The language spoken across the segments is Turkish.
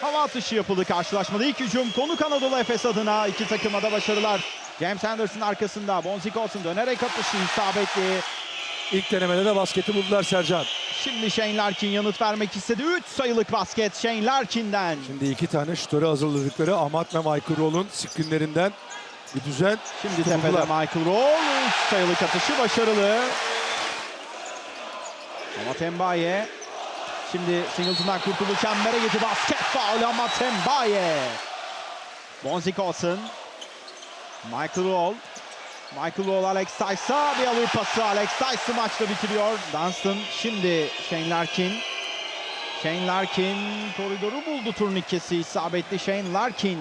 Hava atışı yapıldı karşılaşmada. İlk hücum konuk Anadolu Efes adına. iki takıma da başarılar. James Anderson arkasında. Bonzik olsun dönerek atışı isabetli. İlk denemede de basketi buldular Sercan. Şimdi Shane Larkin yanıt vermek istedi. 3 sayılık basket Shane Larkin'den. Şimdi iki tane şutörü hazırladıkları Amat ve Michael Roll'un skrinlerinden bir düzen. Şimdi Buldular. tepede Michael Roll. 3 sayılık atışı başarılı. Ama Tembaye. Şimdi Singleton'dan kurtuldu. Çembere gitti. Basket faul ama Tembaye. Bonzik olsun. Michael Roll. Michael Roll Alex Tice'a bir alır pası. Alex Tice'ı maçta bitiriyor. Dunstan şimdi Shane Larkin. Shane Larkin koridoru buldu turnikesi. isabetli Shane Larkin.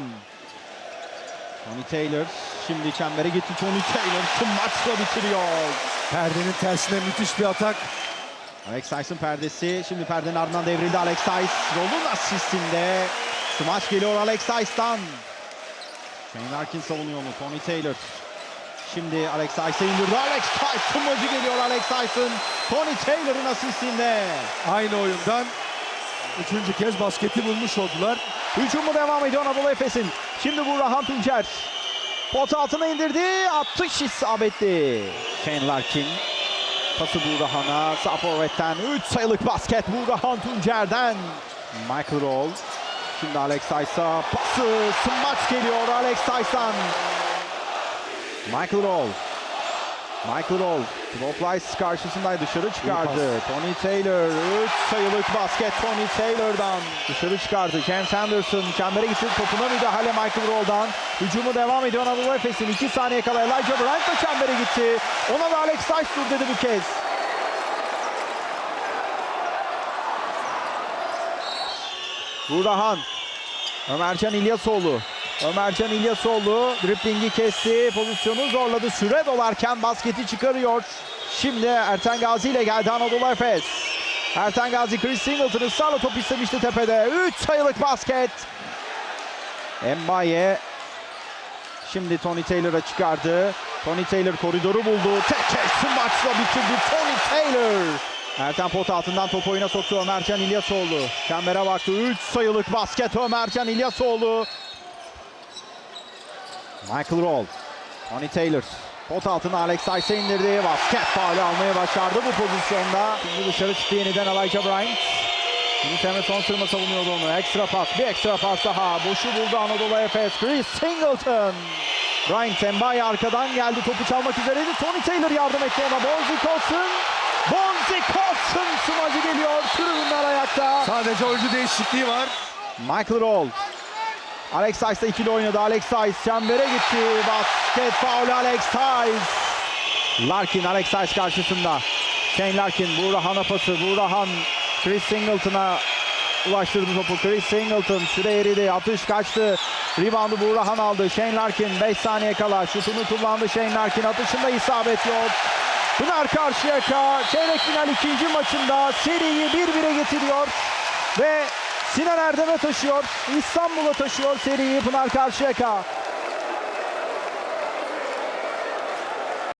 Tony Taylor şimdi çembere gitti. Tony Taylor tüm maçla bitiriyor. Perdenin tersine müthiş bir atak. Alex Tyson perdesi. Şimdi perdenin ardından devrildi Alex Tyson. Rolun asistinde. Smaç geliyor Alex Tyson'dan. Shane Larkin savunuyor onu. Tony Taylor. Şimdi Alex Tyson indirdi. Alex Tyson maçı geliyor Alex Tyson. Tony Taylor'ın asistinde. Aynı oyundan üçüncü kez basketi bulmuş oldular. Hücumu devam ediyor Anadolu Efes'in. Şimdi bu Rahan Tuncer. Pot altına indirdi. Atış isabetli. Shane Larkin. Pası Buğrahan'a. Sağ forvetten 3 sayılık basket Buğrahan Tuncer'den. Michael Roll. Şimdi Alex Tyson'a pası. Smaç geliyor Alex Tyson. Michael Roll. Michael Roll. Roplice karşısındaydı. Dışarı çıkardı. Tony Taylor. 3 sayılık basket Tony Taylor'dan. Dışarı çıkardı. James Anderson. Çembere gitti. Topuna müdahale Michael Roll'dan. Hücumu devam ediyor Anadolu Efes'in. 2 saniye kala Elijah Bryant da çembere gitti. Ona da Alex Tice dur dedi bu kez. Burhan. Ömercan İlyasoğlu. Ömercan İlyasoğlu driplingi kesti. Pozisyonu zorladı. Süre dolarken basketi çıkarıyor. Şimdi Erten Gazi ile geldi Anadolu Efes. Erten Gazi Chris Singleton ısrarla top istemişti tepede. 3 sayılık basket. Embaye Şimdi Tony Taylor'a çıkardı. Tony Taylor koridoru buldu. Tek kez maçla bitirdi Tony Taylor. Erten pot altından top oyuna soktu Ömercan İlyasoğlu. Çembere baktı. 3 sayılık basket Ömercan İlyasoğlu. Michael Roll. Tony Taylor. Pot altına Alex Tice'e indirdi. Basket faulü almayı başardı bu pozisyonda. Şimdi dışarı çıktı yeniden Elijah Bryant. Yunus Emre son sırma savunuyordu onu. Ekstra pas. Bir ekstra pas daha. Boşu buldu Anadolu Efes. Chris Singleton. Bryant Embaye arkadan geldi. Topu çalmak üzereydi. Tony Taylor yardım etti ona. Bonzi Colson. Bonzi Colson smacı geliyor. Tribünler ayakta. Sadece oyuncu değişikliği var. Michael Roll. Alex Tice'la ikili oynadı. Alex Tice çembere gitti. Basket faul Alex Tice. Larkin Alex Tice karşısında. Shane Larkin. Burhan'a pası. Burhan Chris Singleton'a ulaştırdı topu. Chris Singleton süre eridi. Atış kaçtı. Reboundu Burhan aldı. Shane Larkin 5 saniye kala şutunu kullandı. Shane Larkin atışında isabet yok. Pınar Karşıyaka çeyrek final ikinci maçında seriyi 1-1'e getiriyor. Ve Sinan Erdem'e taşıyor. İstanbul'a taşıyor seriyi Pınar Karşıyaka.